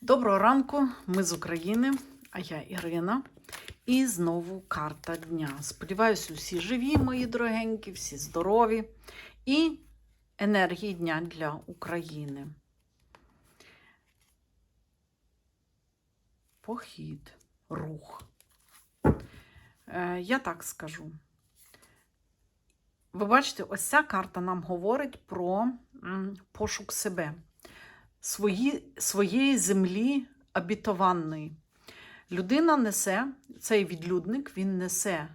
Доброго ранку, ми з України, а я Ірина. І знову карта дня. Сподіваюся, усі живі, мої дорогенькі, всі здорові. І енергії дня для України. Похід, рух. Е, я так скажу. Ви бачите, ось ця карта нам говорить про пошук себе свої, своєї землі обітованої. Людина несе, цей відлюдник, він несе е,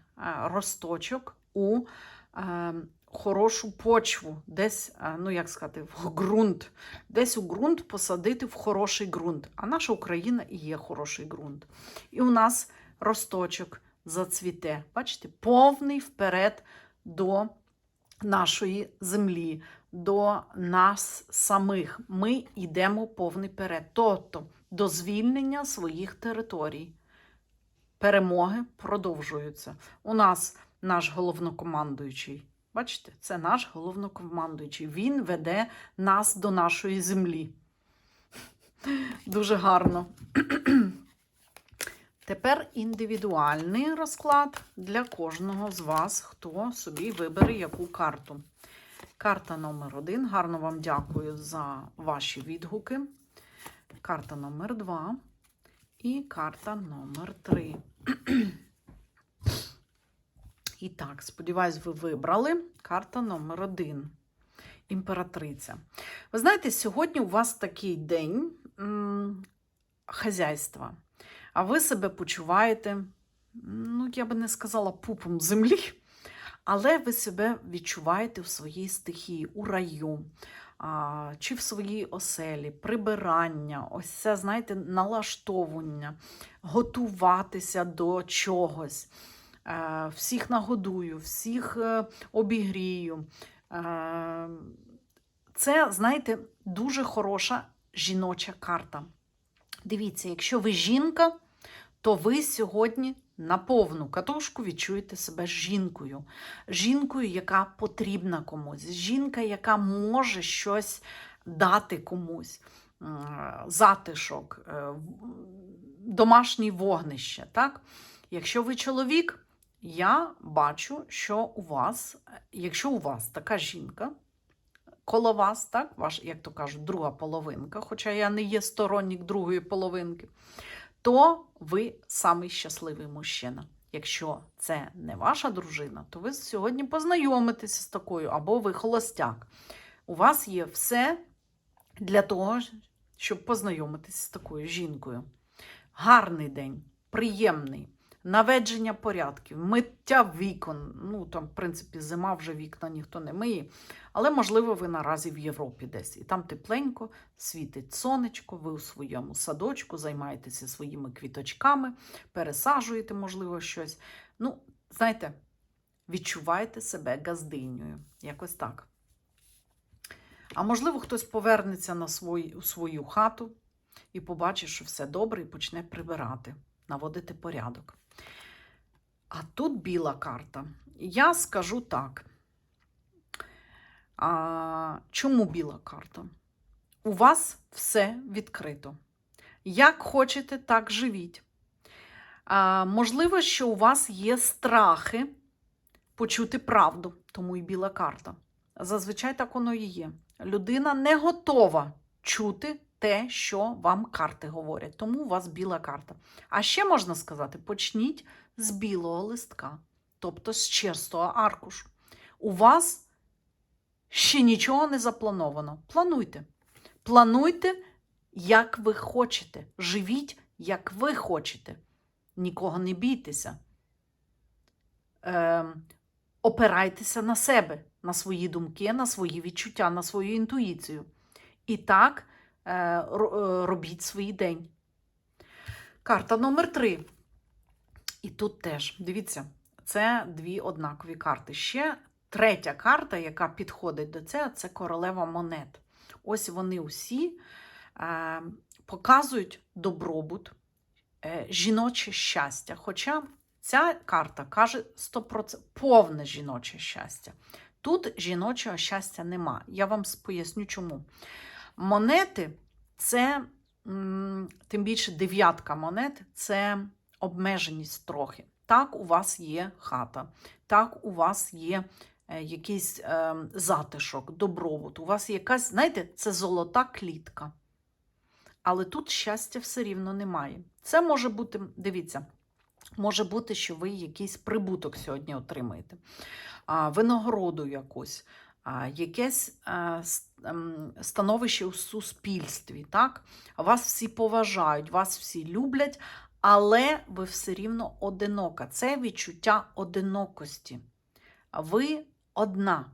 росточок у е, хорошу почву, десь, е, ну як сказати, в ґрунт, десь у ґрунт посадити в хороший ґрунт. А наша Україна і є хороший ґрунт. І у нас росточок зацвіте. Бачите, повний вперед до нашої землі, до нас самих. Ми йдемо повний перед, тобто до звільнення своїх територій. Перемоги продовжуються. У нас наш головнокомандуючий. Бачите, це наш головнокомандуючий. Він веде нас до нашої землі. Дуже гарно. Тепер індивідуальний розклад для кожного з вас, хто собі вибере яку карту. Карта номер один. Гарно вам дякую за ваші відгуки. Карта номер два і карта номер три. І так, сподіваюсь, ви вибрали карта номер один. Імператриця. Ви знаєте, сьогодні у вас такий день хазяйства, а ви себе почуваєте, ну, я би не сказала, пупом землі. Але ви себе відчуваєте в своїй стихії, у раю, чи в своїй оселі, прибирання, ось це, знаєте, налаштовування, готуватися до чогось. Е, Всіх нагодую, всіх е, обігрію. Е, Це, знаєте, дуже хороша жіноча карта. Дивіться, якщо ви жінка, то ви сьогодні на повну катушку відчуєте себе жінкою. Жінкою, яка потрібна комусь, жінка, яка може щось дати комусь, затишок, е, домашнє вогнище. Так? Якщо ви чоловік, я бачу, що у вас, якщо у вас така жінка, коло вас, так, ваш, як то кажуть, друга половинка, хоча я не є сторонник другої половинки, то ви самий щасливий мужчина. Якщо це не ваша дружина, то ви сьогодні познайомитеся з такою, або ви холостяк. У вас є все для того, щоб познайомитися з такою жінкою. Гарний день, приємний, наведження порядків, миття вікон. Ну, там, в принципі, зима вже вікна ніхто не миє. Але, можливо, ви наразі в Європі десь. І там тепленько, світить сонечко, ви у своєму садочку займаєтеся своїми квіточками, пересаджуєте, можливо, щось. Ну, знаєте, відчуваєте себе газдинею. Якось так. А можливо, хтось повернеться на свої, у свою хату і побачить, що все добре, і почне прибирати, наводити порядок. А тут біла карта. Я скажу так. А, чому біла карта? У вас все відкрито. Як хочете, так живіть. А, можливо, що у вас є страхи почути правду, тому і біла карта. Зазвичай так воно і є. Людина не готова чути те, що вам карти говорять. Тому у вас біла карта. А ще можна сказати: почніть з білого листка, тобто з чистого аркушу. У вас ще нічого не заплановано. Плануйте. Плануйте, як ви хочете. Живіть, як ви хочете. Нікого не бійтеся. Е, опирайтеся на себе, на свої думки, на свої відчуття, на свою інтуїцію. І так робіть свій день. Карта номер три. І тут теж, дивіться, це дві однакові карти. Ще третя карта, яка підходить до цього, це королева монет. Ось вони усі е, показують добробут, е, жіноче щастя. Хоча ця карта каже 100% повне жіноче щастя. Тут жіночого щастя нема. Я вам поясню чому. Монети це тим більше дев'ятка монет це обмеженість трохи. Так, у вас є хата, так, у вас є е, якийсь е, затишок, добробут. У вас якась, знаєте, це золота клітка. Але тут щастя все рівно немає. Це може бути, дивіться, може бути, що ви якийсь прибуток сьогодні отримаєте, винагороду якусь, якесь ем, становище у суспільстві. Так? Вас всі поважають, вас всі люблять, але ви все рівно одинока. Це відчуття одинокості. Ви одна.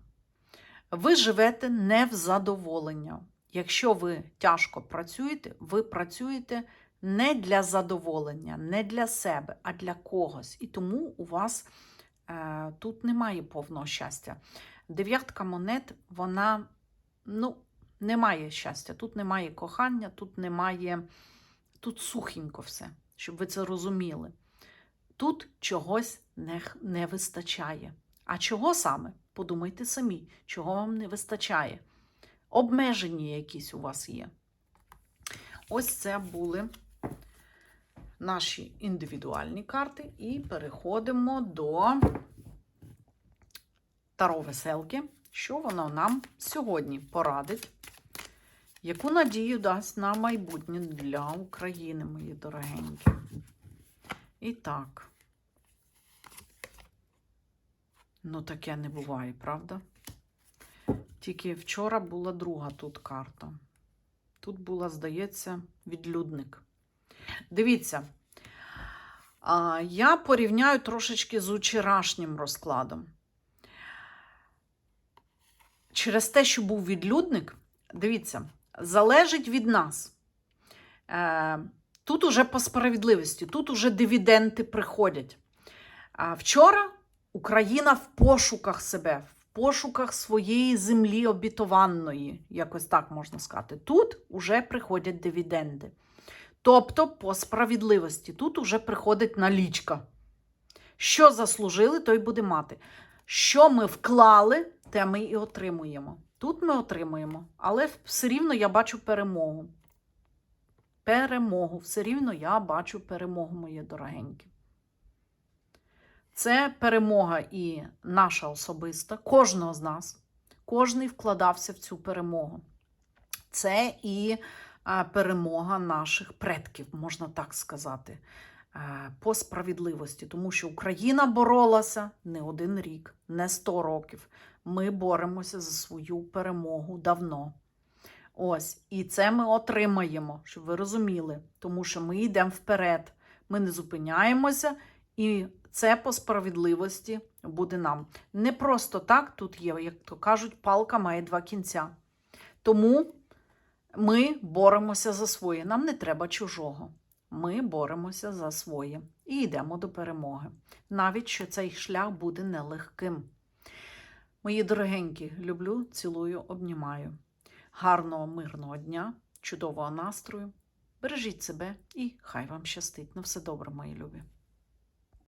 Ви живете не в задоволення. Якщо ви тяжко працюєте, ви працюєте не для задоволення, не для себе, а для когось. І тому у вас е, тут немає повного щастя. Дев'ятка монет, вона ну, не має щастя, тут немає кохання, тут немає, тут сухенько все, щоб ви це розуміли. Тут чогось не, не вистачає. А чого саме? Подумайте самі, чого вам не вистачає. Обмеження якісь у вас є. Ось це були наші індивідуальні карти, і переходимо до Таро Веселки. Що воно нам сьогодні порадить? Яку надію дасть на майбутнє для України, мої дорогенькі? І так. Ну, таке не буває, правда? Тільки вчора була друга тут карта. Тут була, здається, відлюдник. Дивіться, я порівняю трошечки з вчорашнім розкладом. Через те, що був відлюдник, дивіться, залежить від нас. Е, тут уже по справедливості, тут уже дивіденти приходять. А вчора Україна в пошуках себе, в пошуках своєї землі обітованої, якось так можна сказати. Тут уже приходять дивіденди. Тобто, по справедливості, тут уже приходить налічка. Що заслужили, то й буде мати. Що ми вклали, те ми і отримуємо. Тут ми отримуємо, але все рівно я бачу перемогу. Перемогу. Все рівно я бачу перемогу, мої дорогенькі. Це перемога і наша особиста, кожного з нас. Кожний вкладався в цю перемогу. Це і перемога наших предків, можна так сказати, по справедливості. Тому що Україна боролася не один рік, не 100 років. Ми боремося за свою перемогу давно. Ось, і це ми отримаємо, щоб ви розуміли, тому що ми йдемо вперед, ми не зупиняємося, і це по справедливості буде нам. Не просто так тут є, як то кажуть, палка має два кінця. Тому ми боремося за своє. Нам не треба чужого. Ми боремося за своє і йдемо до перемоги. Навіть що цей шлях буде нелегким. Мої дорогенькі, люблю, цілую, обнімаю. Гарного, мирного дня, чудового настрою. Бережіть себе і хай вам щастить. На все добре, мої любі.